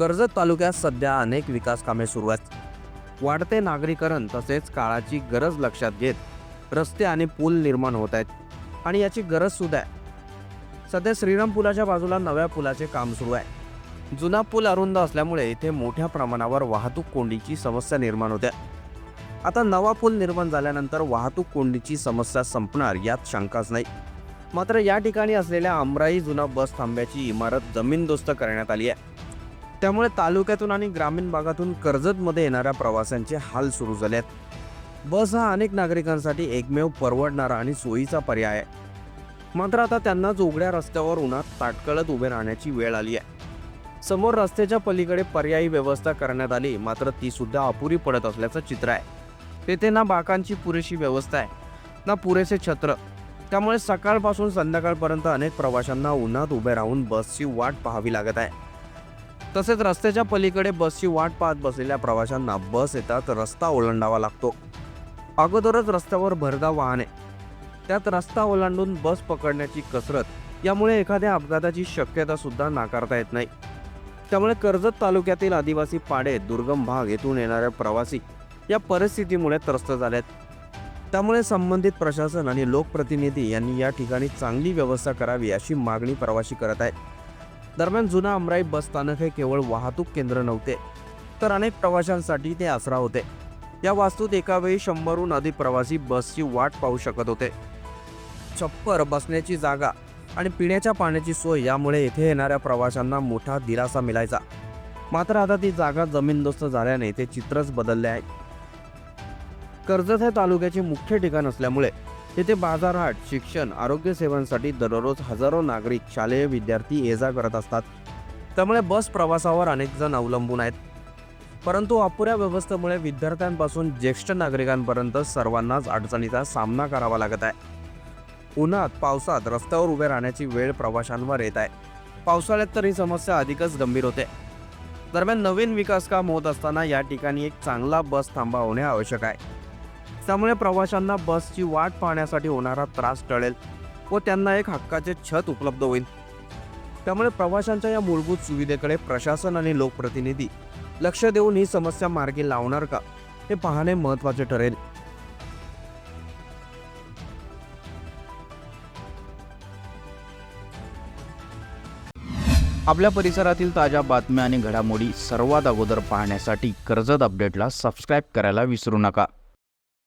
कर्जत तालुक्यात सध्या अनेक विकास कामे सुरू आहेत. वाढते नागरीकरण तसेच काळाची गरज लक्षात घेत रस्ते आणि पूल निर्माण होत आहेत आणि याची गरज सुद्धा आहे. सध्या श्रीराम पुलाच्या बाजूला नव्या पुलाचे काम सुरू आहे. जुना पूल अरुंद असल्यामुळे इथे मोठ्या प्रमाणावर वाहतूक कोंडीची समस्या निर्माण होते. आता नवा पूल निर्माण झाल्यानंतर वाहतूक कोंडीची समस्या संपणार यात शंकाच नाही. मात्र या ठिकाणी असलेल्या अमराई जुना बस थांब्याची इमारत जमीनदोस्त करण्यात आली आहे. त्यामुळे तालुक्यातून आणि ग्रामीण भागातून कर्जतमध्ये येणाऱ्या प्रवाशांचे हाल सुरू झाले आहेत बस हा अनेक नागरिकांसाठी एकमेव परवडणारा आणि सोयीचा पर्याय आहे. मात्र आता त्यांनाच उघड्या रस्त्यावर उन्हात ताटकळत उभे राहण्याची वेळ आली आहे. समोर रस्त्याच्या पलीकडे पर्यायी व्यवस्था करण्यात आली मात्र ती सुद्धा अपुरी पडत असल्याचं चित्र आहे. तेथे ना बाकांची पुरेशी व्यवस्था आहे ना पुरेसे छत्र. त्यामुळे सकाळपासून संध्याकाळपर्यंत अनेक प्रवाशांना उन्हात उभे राहून बसची वाट पाहावी लागत आहे. तसेच रस्त्याच्या पलीकडे बसची वाट पाहत बसलेल्या प्रवाशांना बस येतात रस्ता ओलांडावा लागतो. अगोदरच रस्त्यावर भरधाव वाहने. त्यात रस्ता ओलांडून बस पकडण्याची कसरत यामुळे एखाद्या अपघाताची शक्यता सुद्धा नाकारता येत नाही. त्यामुळे कर्जत तालुक्यातील आदिवासी पाडे दुर्गम भाग येथून येणाऱ्या प्रवासी या परिस्थितीमुळे त्रस्त झालेत. त्यामुळे संबंधित प्रशासन आणि लोकप्रतिनिधी यांनी या ठिकाणी चांगली व्यवस्था करावी अशी मागणी प्रवासी करत आहेत. दरम्यान जुना अमराई बस स्थानक हे केवळ वाहतूक केंद्र नव्हते तर अनेक प्रवाशांसाठी ते आसरा होते. या वास्तूत एकावेळी शंभरहून अधिक प्रवासी बसची वाट पाहू शकत होते. छप्पर बसण्याची जागा आणि पिण्याच्या पाण्याची सोय यामुळे येथे येणाऱ्या प्रवाशांना मोठा दिलासा मिळायचा. मात्र आता ती जागा जमीनदोस्त झाल्याने ते चित्रच बदलले आहे. कर्जत हे तालुक्याचे मुख्य ठिकाण असल्यामुळे येथे बाजारहाट शिक्षण आरोग्य सेवांसाठी दररोज हजारो नागरिक शालेय विद्यार्थी ये जा करत असतात. त्यामुळे बस प्रवासावर अनेक जण अवलंबून आहेत. परंतु अपुऱ्या व्यवस्थेमुळे विद्यार्थ्यांपासून ज्येष्ठ नागरिकांपर्यंत सर्वांनाच अडचणीचा सामना करावा लागत आहे. उन्हात पावसात रस्त्यावर उभे राहण्याची वेळ प्रवाशांवर येत आहे. पावसाळ्यात तर ही समस्या अधिकच गंभीर होते. दरम्यान नवीन विकास काम होत असताना या ठिकाणी एक चांगला बस थांबा होणे आवश्यक आहे. त्यामुळे प्रवाशांना बसची वाट पाहण्यासाठी होणारा त्रास टळेल व त्यांना एक हक्काचे छत उपलब्ध होईल. त्यामुळे प्रवाशांच्या या मूलभूत सुविधेकडे प्रशासन आणि लोकप्रतिनिधी लक्ष देऊन ही समस्या मार्गी लावणार का हे पाहणे महत्त्वाचे ठरेल. आपल्या परिसरातील ताज्या बातम्या आणि घडामोडी सर्वात अगोदर पाहण्यासाठी कर्जत अपडेटला सबस्क्राईब करायला विसरू नका.